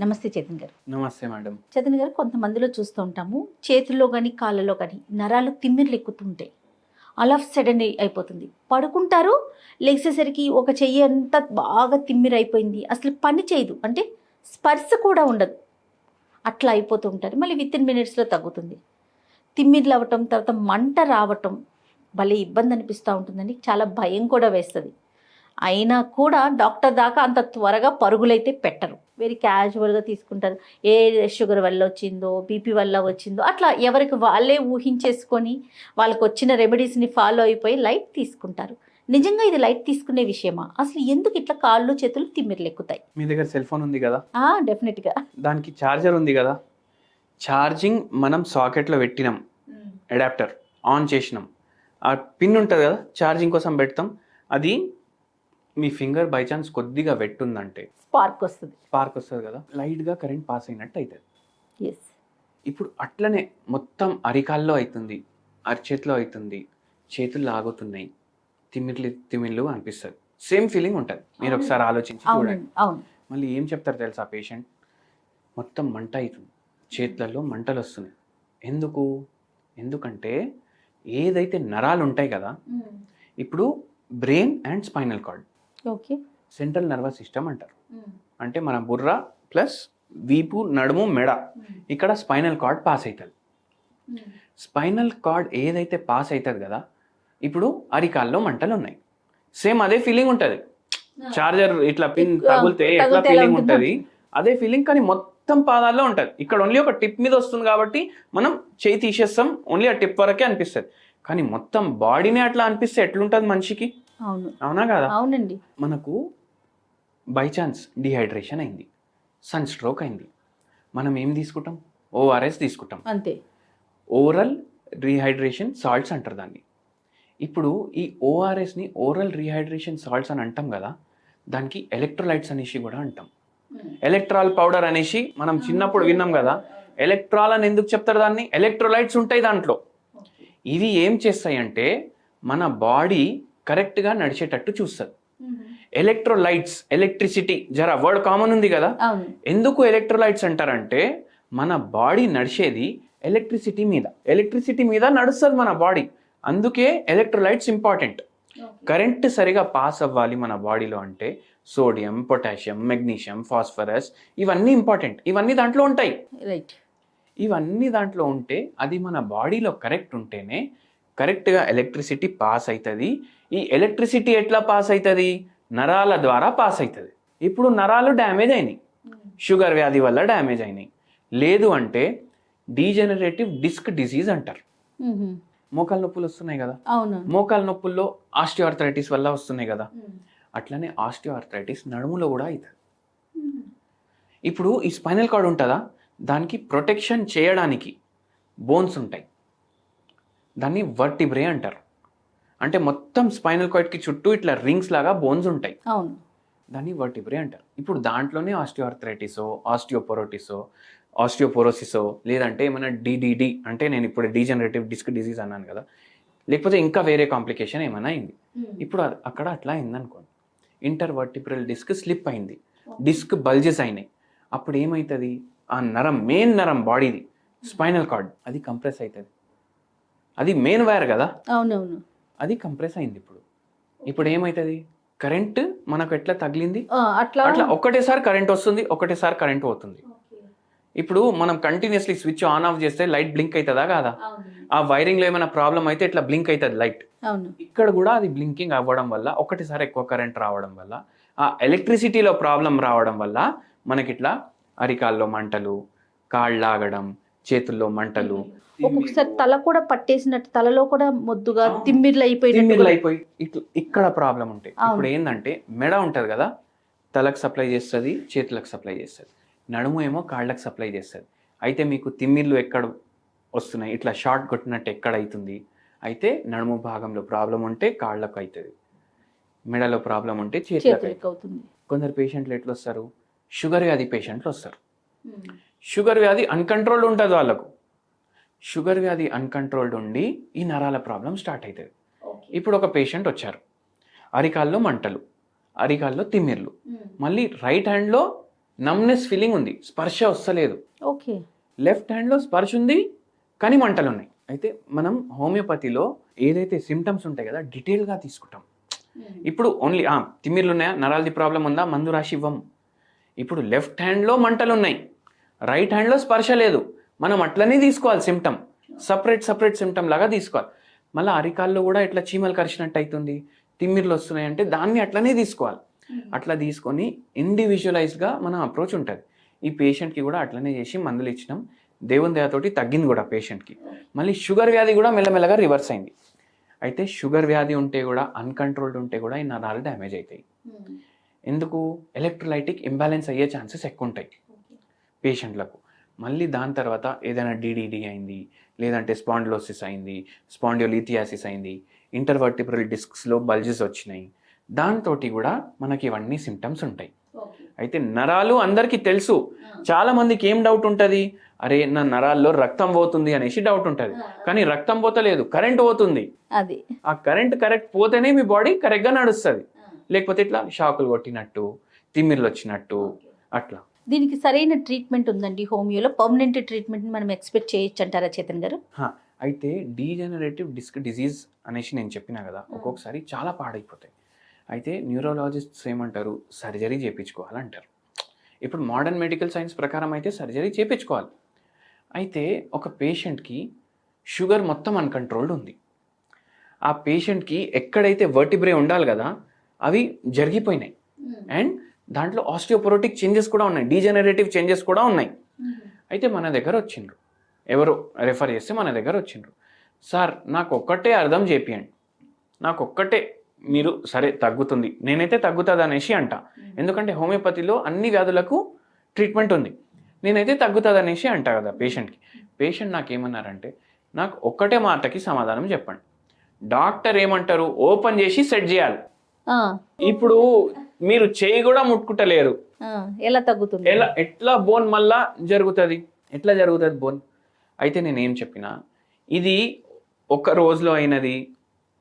నమస్తే చైతన్ గారు. నమస్తే మేడం. చైతన్ గారు కొంతమందిలో చూస్తూ ఉంటాము. చేతుల్లో కానీ కాళ్ళలో కానీ నరాలు తిమ్మిర్లు ఎక్కుతుంటాయి. అలా సడన్ అయిపోతుంది. పడుకుంటారు లేచేసరికి ఒక చెయ్యి అంతా బాగా తిమ్మిరి అయిపోయింది. అసలు పని చేయదు. అంటే స్పర్శ కూడా ఉండదు. అట్లా అయిపోతూ ఉంటారు. మళ్ళీ విత్ ఇన్ మినిట్స్లో తగ్గుతుంది. తిమ్మిర్లు అవ్వటం తర్వాత మంట రావటం భలే ఇబ్బంది అనిపిస్తూ ఉంటుందండి. చాలా భయం కూడా వేస్తుంది. అయినా కూడా డాక్టర్ దాకా అంత త్వరగా పరుగులైతే పెట్టరు. వెరీ క్యాజువల్గా తీసుకుంటారు. ఏ షుగర్ వల్ల వచ్చిందో బీపీ వల్ల వచ్చిందో అట్లా ఎవరికి వాళ్ళే ఊహించేసుకొని వాళ్ళకి వచ్చిన రెమెడీస్ని ఫాలో అయిపోయి లైట్ తీసుకుంటారు. నిజంగా ఇది లైట్ తీసుకునే విషయమా? అసలు ఎందుకు ఇట్లా కాళ్ళు చేతులు తిమ్మిర్లు ఎక్కుతాయి మీ దగ్గర సెల్ ఫోన్ ఉంది కదా? డెఫినెట్గా దానికి ఛార్జర్ ఉంది కదా? ఛార్జింగ్ మనం సాకెట్లో పెట్టినాం. అడాప్టర్ ఆన్ చేసినాం. ఆ పిన్ ఉంటుంది కదా? ఛార్జింగ్ కోసం పెడతాం. అది మీ ఫింగర్ బై ఛాన్స్ కొద్దిగా వెట్టుందంటే? స్పార్క్ వస్తుంది. స్పార్క్ వస్తుంది కదా? లైట్గా కరెంట్ పాస్ అయినట్టు అవుతుంది ఎస్ ఇప్పుడు అట్లనే మొత్తం అరికాల్లో అవుతుంది అరిచేతిలో అవుతుంది చేతులు లాగుతున్నాయి తిమ్మిర్లు తిమ్మిర్లు అనిపిస్తుంది. సేమ్ ఫీలింగ్ ఉంటుంది. మీరు ఒకసారి ఆలోచించి చూడండి. మళ్ళీ ఏం చెప్తారు తెలుసా పేషెంట్ మొత్తం మంట అవుతుంది చేతులలో మంటలు వస్తున్నాయి. ఎందుకు? ఎందుకంటే ఏదైతే నరాలు ఉంటాయి కదా ఇప్పుడు brain and spinal cord okay. Central nervous system అంటారు. అంటే మన బుర్ర ప్లస్ వీపు నడుము మెడ. ఇక్కడ స్పైనల్ కార్డ్ పాస్ అవుతుంది స్పైనల్ కార్డ్ ఏదైతే పాస్ అవుతుంది కదా ఇప్పుడు అరికాల్లో మంటలు ఉన్నాయి. సేమ్ అదే ఫీలింగ్ ఉంటుంది. చార్జర్ ఇట్లా పిన్ తగిలితే ఎట్లా ఫీలింగ్ ఉంటుందో? ఉంటుంది? అదే ఫీలింగ్ కానీ మొత్తం పాదాల్లో ఉంటుంది. ఇక్కడ ఓన్లీ ఒక టిప్ మీద వస్తుంది కాబట్టి మనం చేయి తీసేస్తాం. ఓన్లీ ఆ టిప్ వరకే అనిపిస్తుంది. కానీ మొత్తం బాడీనే అట్లా అనిపిస్తే ఎట్లుంటుంది మనిషికి? అవును. అవునా కదా? అవునండి. మనకు బై ఛాన్స్ డిహైడ్రేషన్ అయింది. సన్ స్ట్రోక్ అయింది. మనం ఏం తీసుకుంటాం? ఓఆర్ఎస్ తీసుకుంటాం. అంతే. ఓరల్ రీహైడ్రేషన్ సాల్ట్స్ అంటారు దాన్ని. ఇప్పుడు ఈ ఓఆర్ఎస్ని ఓరల్ రీహైడ్రేషన్ సాల్ట్స్ అని అంటాం కదా దానికి ఎలక్ట్రోలైట్స్ అనేసి కూడా అంటాం. ఎలక్ట్రాల్ పౌడర్ అనేసి మనం చిన్నప్పుడు విన్నాం కదా ఎలక్ట్రాల్ అని ఎందుకు చెప్తారు దాన్ని? ఎలక్ట్రోలైట్స్ ఉంటాయి దాంట్లో. ఇవి ఏం చేస్తాయి అంటే మన బాడీ కరెక్ట్గా నడిచేటట్టు చూస్తుంది ఎలక్ట్రోలైట్స్ ఎలక్ట్రిసిటీ జర వర్డ్ కామన్ ఉంది కదా? ఎందుకు ఎలక్ట్రోలైట్స్ అంటారంటే మన బాడీ నడిచేది ఎలక్ట్రిసిటీ మీద. ఎలక్ట్రిసిటీ మీద నడుస్తుంది మన బాడీ. అందుకే ఎలక్ట్రోలైట్స్ ఇంపార్టెంట్. కరెంట్ సరిగా పాస్ అవ్వాలి మన బాడీలో అంటే సోడియం పొటాషియం మెగ్నీషియం ఫాస్ఫరస్ ఇవన్నీ ఇంపార్టెంట్. ఇవన్నీ దాంట్లో ఉంటాయి. రైట్. ఇవన్నీ దాంట్లో ఉంటే అది మన బాడీలో కరెక్ట్ ఉంటేనే కరెక్ట్గా ఎలక్ట్రిసిటీ పాస్ అవుతుంది ఈ ఎలక్ట్రిసిటీ ఎట్లా పాస్ అవుతుంది నరాల ద్వారా పాస్ అవుతుంది ఇప్పుడు నరాలు డ్యామేజ్ అయినాయి. షుగర్ వ్యాధి వల్ల డ్యామేజ్ అయినాయి. లేదు అంటే డీజనరేటివ్ డిస్క్ డిసీజ్ అంటారు. మోకాలు నొప్పులు వస్తున్నాయి కదా? అవును. మోకాలు నొప్పుల్లో ఆస్టియోఆర్థరైటిస్ వల్ల వస్తున్నాయి కదా? అట్లనే ఆస్టియోఆర్థరైటిస్ నడుములో కూడా అవుతుంది ఇప్పుడు ఈ స్పైనల్ కార్డ్ ఉంటుందా? దానికి ప్రొటెక్షన్ చేయడానికి బోన్స్ ఉంటాయి. దాన్ని వర్టిబ్రే అంటారు. అంటే మొత్తం స్పైనల్ కార్డ్కి చుట్టూ ఇట్లా రింగ్స్ లాగా బోన్స్ ఉంటాయి. అవును. దాన్ని వర్టిబ్రే అంటారు. ఇప్పుడు దాంట్లోనే ఆస్టియోఆర్థరైటిసో ఆస్టియోపోరోటిసో ఆస్టియోపోరోసిసో లేదంటే ఏమైనా డిడిడి అంటే నేను ఇప్పుడు డీజనరేటివ్ డిస్క్ డిసీజ్ అన్నాను కదా. లేకపోతే ఇంకా వేరే కాంప్లికేషన్ ఏమైనా అయింది. ఇప్పుడు అ- అక్కడ అట్లా అయింది అనుకోండి ఇంటర్ వర్టిబ్రల్ డిస్క్ స్లిప్ అయింది. డిస్క్ బల్జెస్ అయినాయి. అప్పుడు ఏమవుతుంది ఆ నరం మెయిన్ నరం బాడీది స్పైనల్ కార్డ్ అది కంప్రెస్ అవుతుంది అది మెయిన్ వైర్ కదా? అవునవును. అది కంప్రెస్ అయింది ఇప్పుడు. ఇప్పుడు ఏమవుతుంది కరెంట్ మనకు ఎట్లా తగిలింది? అట్లా అట్లా ఒకటేసారి కరెంట్ వస్తుంది ఒకటేసారి కరెంట్ పోతుంది. ఇప్పుడు మనం కంటిన్యూస్లీ స్విచ్ ఆన్ ఆఫ్ చేస్తే లైట్ బ్లింక్ అవుతుందా కాదా? ఆ వైరింగ్లో ఏమైనా ప్రాబ్లం అయితే ఇట్లా బ్లింక్ అవుతుంది లైట్ ఇక్కడ కూడా అది బ్లింకింగ్ అవ్వడం వల్ల ఒకటిసారి ఎక్కువ కరెంట్ రావడం వల్ల ఆ ఎలక్ట్రిసిటీలో ప్రాబ్లం రావడం వల్ల మనకి ఇట్లా అరికాల్లో మంటలు కాళ్ళు లాగడం చేతుల్లో మంటలు. ఒక్కొక్కసారి తల కూడా పట్టేసినట్టు తలలో కూడా మొద్దుగా. తిమ్మిర్లు అయిపోయినట్టు తిమ్మిర్లు కూడా- అయిపోయి ఇట్లా ఇక్కడ ప్రాబ్లం ఉంటాయి. ఇప్పుడు ఏంటంటే మెడ ఉంటుంది కదా తలకు సప్లై చేస్తుంది చేతులకు సప్లై చేస్తుంది. నడుము ఏమో కాళ్ళకు సప్లై చేస్తుంది. అయితే మీకు తిమ్మిర్లు ఎక్కడ వస్తున్నాయి? ఇట్లా షార్ట్ కొట్టినట్టు ఎక్కడ అవుతుంది అయితే నడుము భాగంలో ప్రాబ్లం ఉంటే కాళ్ళకు అవుతుంది మెడలో ప్రాబ్లం ఉంటే చేతులకు అవుతుంది. కొందరు పేషెంట్లు ఎట్లా వస్తారు షుగర్ వ్యాధి పేషెంట్లు వస్తారు. షుగర్ వ్యాధి అన్కంట్రోల్డ్ ఉంటుంది వాళ్ళకు. షుగర్ వ్యాధి అన్కంట్రోల్డ్ ఉండి ఈ నరాల ప్రాబ్లం స్టార్ట్ అవుతుంది ఇప్పుడు ఒక పేషెంట్ వచ్చారు. అరికాల్లో మంటలు అరికాల్లో తిమ్మిర్లు. మళ్ళీ రైట్ హ్యాండ్లో నమ్నెస్ ఫీలింగ్ ఉంది. స్పర్శ వస్తలేదు. ఓకే. లెఫ్ట్ హ్యాండ్లో స్పర్శ ఉంది కానీ మంటలు ఉన్నాయి. అయితే మనం హోమియోపతిలో ఏదైతే సిమ్టమ్స్ ఉంటాయి కదా డీటెయిల్గా తీసుకుంటాం. ఇప్పుడు ఓన్లీ తిమ్మిర్లు ఉన్నాయా? నరాలది ప్రాబ్లం ఉందా? మందు రాసి ఇవ్వం ఇప్పుడు లెఫ్ట్ హ్యాండ్లో మంటలు ఉన్నాయి. రైట్ హ్యాండ్లో స్పర్శ లేదు. మనం అట్లనే తీసుకోవాలి సిమ్టమ్ సపరేట్ సపరేట్ సిమ్టమ్ లాగా తీసుకోవాలి. మళ్ళీ అరికాల్లో కూడా ఇట్లా చీమలు కరిచినట్టు అవుతుంది తిమ్మిర్లు వస్తున్నాయి అంటే దాన్ని అట్లనే తీసుకోవాలి. అట్లా తీసుకొని ఇండివిజువలైజ్గా మన అప్రోచ్ ఉంటుంది. ఈ పేషెంట్కి కూడా అట్లనే చేసి మందులు ఇచ్చినాం. దేవుని దయతోటి తగ్గింది కూడా పేషెంట్కి మళ్ళీ షుగర్ వ్యాధి కూడా మెల్లమెల్లగా రివర్స్ అయింది. అయితే షుగర్ వ్యాధి ఉంటే కూడా అన్కంట్రోల్డ్ ఉంటే కూడా ఈ నరాలు డ్యామేజ్ అవుతాయి. ఎందుకు? ఎలక్ట్రోలైటిక్ ఇంబ్యాలెన్స్ అయ్యే ఛాన్సెస్ ఎక్కువ ఉంటాయి పేషెంట్లకు. మళ్ళీ దాని తర్వాత ఏదైనా డిడిడి అయింది లేదంటే స్పాండిలోసిస్ అయింది స్పాండియోలిథియాసిస్ అయింది ఇంటర్వర్టిబ్రల్ డిస్క్స్లో బల్జెస్ వచ్చినాయి. దాంతో కూడా మనకి ఇవన్నీ సిమ్టమ్స్ ఉంటాయి. అయితే నరాలు అందరికీ తెలుసు. చాలా మందికి ఏం డౌట్ ఉంటుంది? అరే నా నరాల్లో రక్తం పోతుంది అనేసి డౌట్ ఉంటుంది. కానీ రక్తం పోతలేదు కరెంట్ పోతుంది. అది. ఆ కరెంట్ కరెక్ట్ పోతేనే మీ బాడీ కరెక్ట్గా నడుస్తుంది. లేకపోతే ఇట్లా షాకులు కొట్టినట్టు తిమ్మిర్లు వచ్చినట్టు అట్లా. దీనికి సరైన ట్రీట్మెంట్ ఉందండి హోమియోలో. పర్మనెంట్ ట్రీట్మెంట్ మనం ఎక్స్పెక్ట్ చేయొచ్చు అంటారా చేతన్ గారు? హా, అయితే డీజనరేటివ్ డిస్క్ డిజీజ్ అనేసి నేను చెప్పిన కదా ఒక్కొక్కసారి చాలా పాడైపోతాయి. అయితే న్యూరోలాజిస్ట్స్ ఏమంటారు? సర్జరీ చేయించుకోవాలంటారు ఇప్పుడు మోడర్న్ మెడికల్ సైన్స్ ప్రకారం అయితే సర్జరీ చేయించుకోవాలి అయితే ఒక పేషెంట్కి షుగర్ మొత్తం అన్కంట్రోల్డ్ ఉంది. ఆ పేషెంట్కి ఎక్కడైతే వర్టిబ్రే ఉండాలి కదా అవి జరిగిపోయినాయి. అండ్ దాంట్లో ఆస్టియోపొరోటిక్ చేంజెస్ కూడా ఉన్నాయి. డీజనరేటివ్ చేంజెస్ కూడా ఉన్నాయి. అయితే మన దగ్గర వచ్చిండ్రు. ఎవరు రెఫర్ చేస్తే మన దగ్గర వచ్చిండ్రు. సార్ నాకు ఒక్కటే అర్థం చేపియండి. నాకు ఒక్కటే మీరు సరే తగ్గుతుంది. నేనైతే తగ్గుతుంది అనేసి అంట ఎందుకంటే హోమియోపతిలో అన్ని వ్యాధులకు ట్రీట్మెంట్ ఉంది. నేనైతే తగ్గుతుంది అనేసి అంట కదా పేషెంట్కి పేషెంట్ నాకు ఏమన్నారంటే నాకు ఒక్కటే మాటకి సమాధానం చెప్పండి. డాక్టర్ ఏమంటారు? ఓపెన్ చేసి సెట్ చేయాలి. ఇప్పుడు మీరు చేయి కూడా ముట్టుకుంటలేరు. ఎలా తగ్గుతుంది? ఎలా ఎట్లా బోన్ మళ్ళా జరుగుతుంది? ఎట్లా జరుగుతుంది బోన్? అయితే నేను ఏం చెప్పిన ఇది ఒక రోజులో అయినది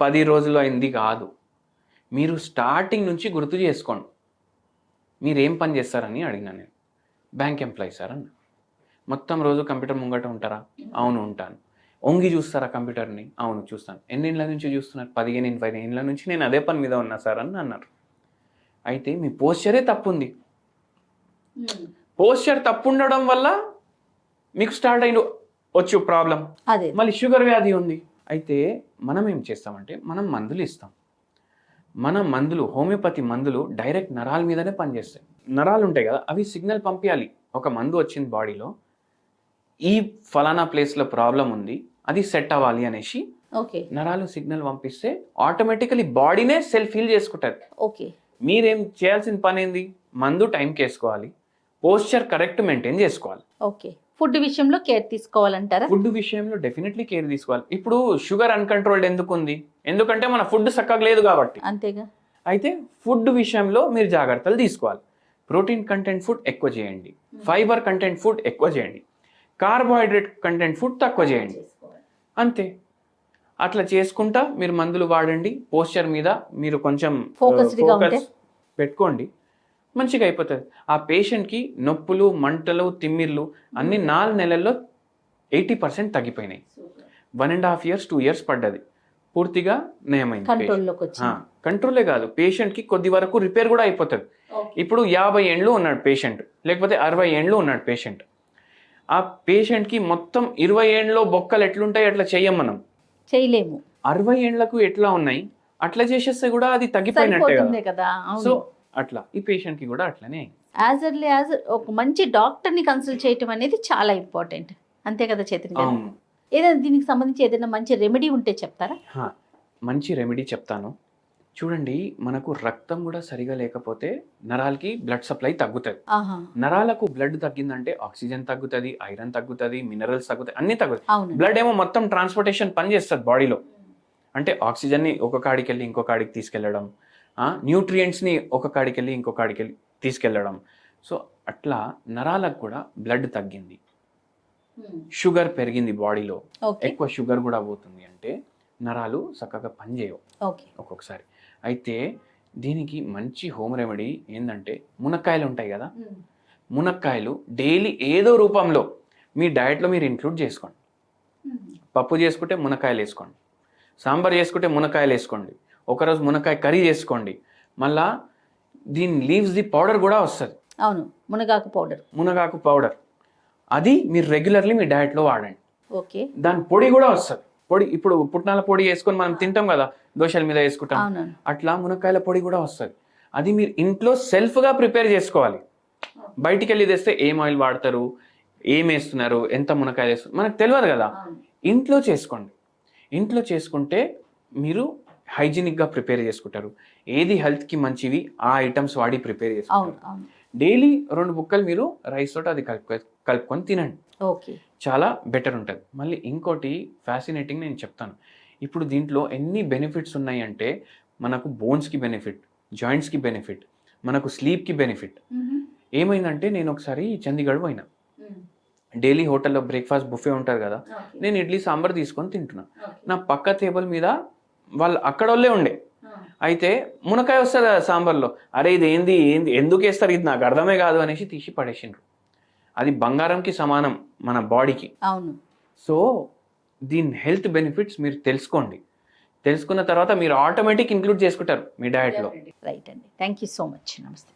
పది రోజుల్లో అయింది కాదు. మీరు స్టార్టింగ్ నుంచి గుర్తు చేసుకోండి. మీరు ఏం పని చేస్తారని అడిగినా నేను. బ్యాంక్ ఎంప్లాయీ సార్ అన్న. మొత్తం రోజు కంప్యూటర్ ముంగట ఉంటారా? అవును ఉంటాను. ఒంగి చూస్తారా కంప్యూటర్ని? అవును చూస్తాను. ఎన్నేళ్ళ నుంచి చూస్తున్నారు? పదిహేను ఇరవై ఏళ్ళ నుంచి నేను అదే పని మీద ఉన్నా సార్ అని అన్నారు. అయితే మీ పోస్చరే తప్పుంది. పోస్చర్ తప్పు ఉండడం వల్ల మీకు స్టార్ట్ అయిన వచ్చు ప్రాబ్లం అదే. మళ్ళీ షుగర్ వ్యాధి ఉంది. అయితే మనం ఏం చేస్తామంటే మనం మందులు ఇస్తాం. మన మందులు హోమియోపతి మందులు డైరెక్ట్ నరాల మీదనే పనిచేస్తాయి. నరాలు ఉంటాయి కదా అవి సిగ్నల్ పంపించాలి ఒక మందు వచ్చింది బాడీలో ఈ ఫలానా ప్లేస్లో ప్రాబ్లం ఉంది అది సెట్ అవ్వాలి అనేసి ఓకే. నరాలు సిగ్నల్ పంపిస్తే ఆటోమేటికలీ బాడీనే సెల్ఫ్ హీల్ చేసుకుంటుంది ఓకే. మీరేం చేయాల్సిన పని ఏంది? మందు టైంకి వేసుకోవాలి. పోస్చర్ కరెక్ట్ మెయింటైన్ చేసుకోవాలి. ఓకే. ఫుడ్ విషయంలో కేర్ తీసుకోవాలంటారా? ఫుడ్ విషయంలో డెఫినెట్లీ కేర్ తీసుకోవాలి. ఇప్పుడు షుగర్ అన్కంట్రోల్డ్ ఎందుకు ఉంది ఎందుకంటే మన ఫుడ్ చక్కగా లేదు కాబట్టి. అంతేగా? అయితే ఫుడ్ విషయంలో మీరు జాగ్రత్తలు తీసుకోవాలి. ప్రోటీన్ కంటెంట్ ఫుడ్ ఎక్కువ చేయండి. ఫైబర్ కంటెంట్ ఫుడ్ ఎక్కువ చేయండి. కార్బోహైడ్రేట్ కంటెంట్ ఫుడ్ తక్కువ చేయండి. అంతే. అట్లా చేసుకుంటా మీరు మందులు వాడండి. పోస్చర్ మీద మీరు కొంచెం గా ఉంటే? పెట్టుకోండి. మంచిగా అయిపోతుంది. ఆ పేషెంట్కి నొప్పులు మంటలు తిమ్మిర్లు అన్ని నాలుగు నెలల్లో ఎయిటీ పర్సెంట్ తగ్గిపోయినాయి. One and half years two years పడ్డది. పూర్తిగా నయమైంది కంట్రోలే కాదు. పేషెంట్కి కొద్ది వరకు రిపేర్ కూడా అయిపోతుంది. ఇప్పుడు యాభై ఏండ్లు ఉన్నాడు పేషెంట్. లేకపోతే అరవై ఏండ్లు ఉన్నాడు పేషెంట్. ఆ పేషెంట్కి మొత్తం ఇరవై ఏండ్లో బొక్కలు ఎట్లుంటాయి అట్లా చెయ్యం మనం. చేయలేము. అరవై ఏండ్లకు ఎట్లా ఉన్నాయి? అట్లా చేసేస్తే కూడా అది తగ్గిపోయినట్టే కదా. సో అట్లా. ఈ పేషెంట్కి కూడా అట్లనే. యాజ్ ఎర్లీ యాజ్ ఒక మంచి డాక్టర్ని కన్సల్ట్ చేయటం అనేది చాలా ఇంపార్టెంట్. అంతే కదా చేతన్ ఏదైనా దీనికి సంబంధించి ఏదైనా మంచి రెమెడీ ఉంటే చెప్తారా? మంచి రెమెడీ చెప్తాను. చూడండి మనకు రక్తం కూడా సరిగా లేకపోతే నరాలకి బ్లడ్ సప్లై తగ్గుతుంది. నరాలకు బ్లడ్ తగ్గిందంటే ఆక్సిజన్ తగ్గుతుంది ఐరన్ తగ్గుతుంది మినరల్స్ తగ్గుతాయి అన్ని తగ్గుతాయి. బ్లడ్ ఏమో మొత్తం ట్రాన్స్పోర్టేషన్ పని చేస్తుంది బాడీలో అంటే ఆక్సిజన్ని ఒక కాడికి వెళ్ళి ఇంకో కాడికి తీసుకెళ్ళడం న్యూట్రియంట్స్ని ఒక కాడికి వెళ్ళి ఇంకో కాడికి వెళ్ళి తీసుకెళ్ళడం. సో అట్లా నరాలకు కూడా బ్లడ్ తగ్గింది. షుగర్ పెరిగింది బాడీలో ఎక్కువ షుగర్ కూడా పోతుంది అంటే నరాలు చక్కగా పనిచేయవు. ఓకే ఒక్కొక్కసారి. అయితే దీనికి మంచి హోమ్ రెమెడీ ఏంటంటే మునక్కాయలు ఉంటాయి కదా. మునక్కాయలు డైలీ ఏదో రూపంలో మీ డయట్లో మీరు ఇంక్లూడ్ చేసుకోండి. పప్పు చేసుకుంటే మునక్కాయలు వేసుకోండి. సాంబార్ చేసుకుంటే మునక్కాయలు వేసుకోండి. ఒకరోజు మునక్కాయ కర్రీ చేసుకోండి. మళ్ళా దీని లీవ్స్ ది పౌడర్ కూడా వస్తుంది. అవును మునగాకు పౌడర్ మునగాకు పౌడర్ అది మీరు రెగ్యులర్లీ మీ డయట్లో వాడండి. ఓకే. దాని పొడి కూడా వస్తుంది. పొడి ఇప్పుడు పుట్నాల పొడి వేసుకొని మనం తింటాం కదా దోశల మీద వేసుకుంటాం. అట్లా మునక్కాయల పొడి కూడా వస్తుంది. అది మీరు ఇంట్లో సెల్ఫ్గా ప్రిపేర్ చేసుకోవాలి. బయటికి వెళ్ళి తెస్తే ఏం ఆయిల్ వాడతారు ఏం వేస్తున్నారు ఎంత మునక్కాయలు వేస్తున్నారు మనకు తెలియదు కదా. ఇంట్లో చేసుకోండి. ఇంట్లో చేసుకుంటే మీరు హైజీనిక్గా ప్రిపేర్ చేసుకుంటారు. ఏది హెల్త్కి మంచివి ఆ ఐటమ్స్ వాడి ప్రిపేర్ చేసుకుంటారు. డైలీ రెండు బుక్కలు మీరు రైస్ తోటి అది కలుపు కలుపుకొని తినండి. ఓకే. చాలా బెటర్ ఉంటుంది. మళ్ళీ ఇంకోటి ఫ్యాసినేటింగ్ నేను చెప్తాను. ఇప్పుడు దీంట్లో ఎన్ని బెనిఫిట్స్ ఉన్నాయి అంటే మనకు బోన్స్కి బెనిఫిట్ జాయింట్స్కి బెనిఫిట్ మనకు స్లీప్కి బెనిఫిట్ ఏమైందంటే నేను ఒకసారి చండీగఢ్ పోయినా. డైలీ హోటల్లో బ్రేక్ఫాస్ట్ బుఫే ఉంటుంది కదా. నేను ఇడ్లీ సాంబార్ తీసుకొని తింటున్నా. నా పక్క టేబుల్ మీద వాళ్ళు అక్కడ వాళ్ళే ఉండే. అయితే మునకాయ వస్తుంది సాంబార్లో? అరే ఇది ఏంది ఏంది? ఎందుకు వేస్తారు? ఇది నాకు అర్థమే కాదు అనేసి తీసి పడేసిండ్రు. అది బంగారంకి సమానం మన బాడీకి. అవును. సో దీని హెల్త్ బెనిఫిట్స్ మీరు తెలుసుకోండి. తెలుసుకున్న తర్వాత మీరు ఆటోమేటిక్ ఇంక్లూడ్ చేసుకుంటారు మీ డయట్లో రైట్ అండి. థ్యాంక్ యూ సో మచ్ నమస్తే.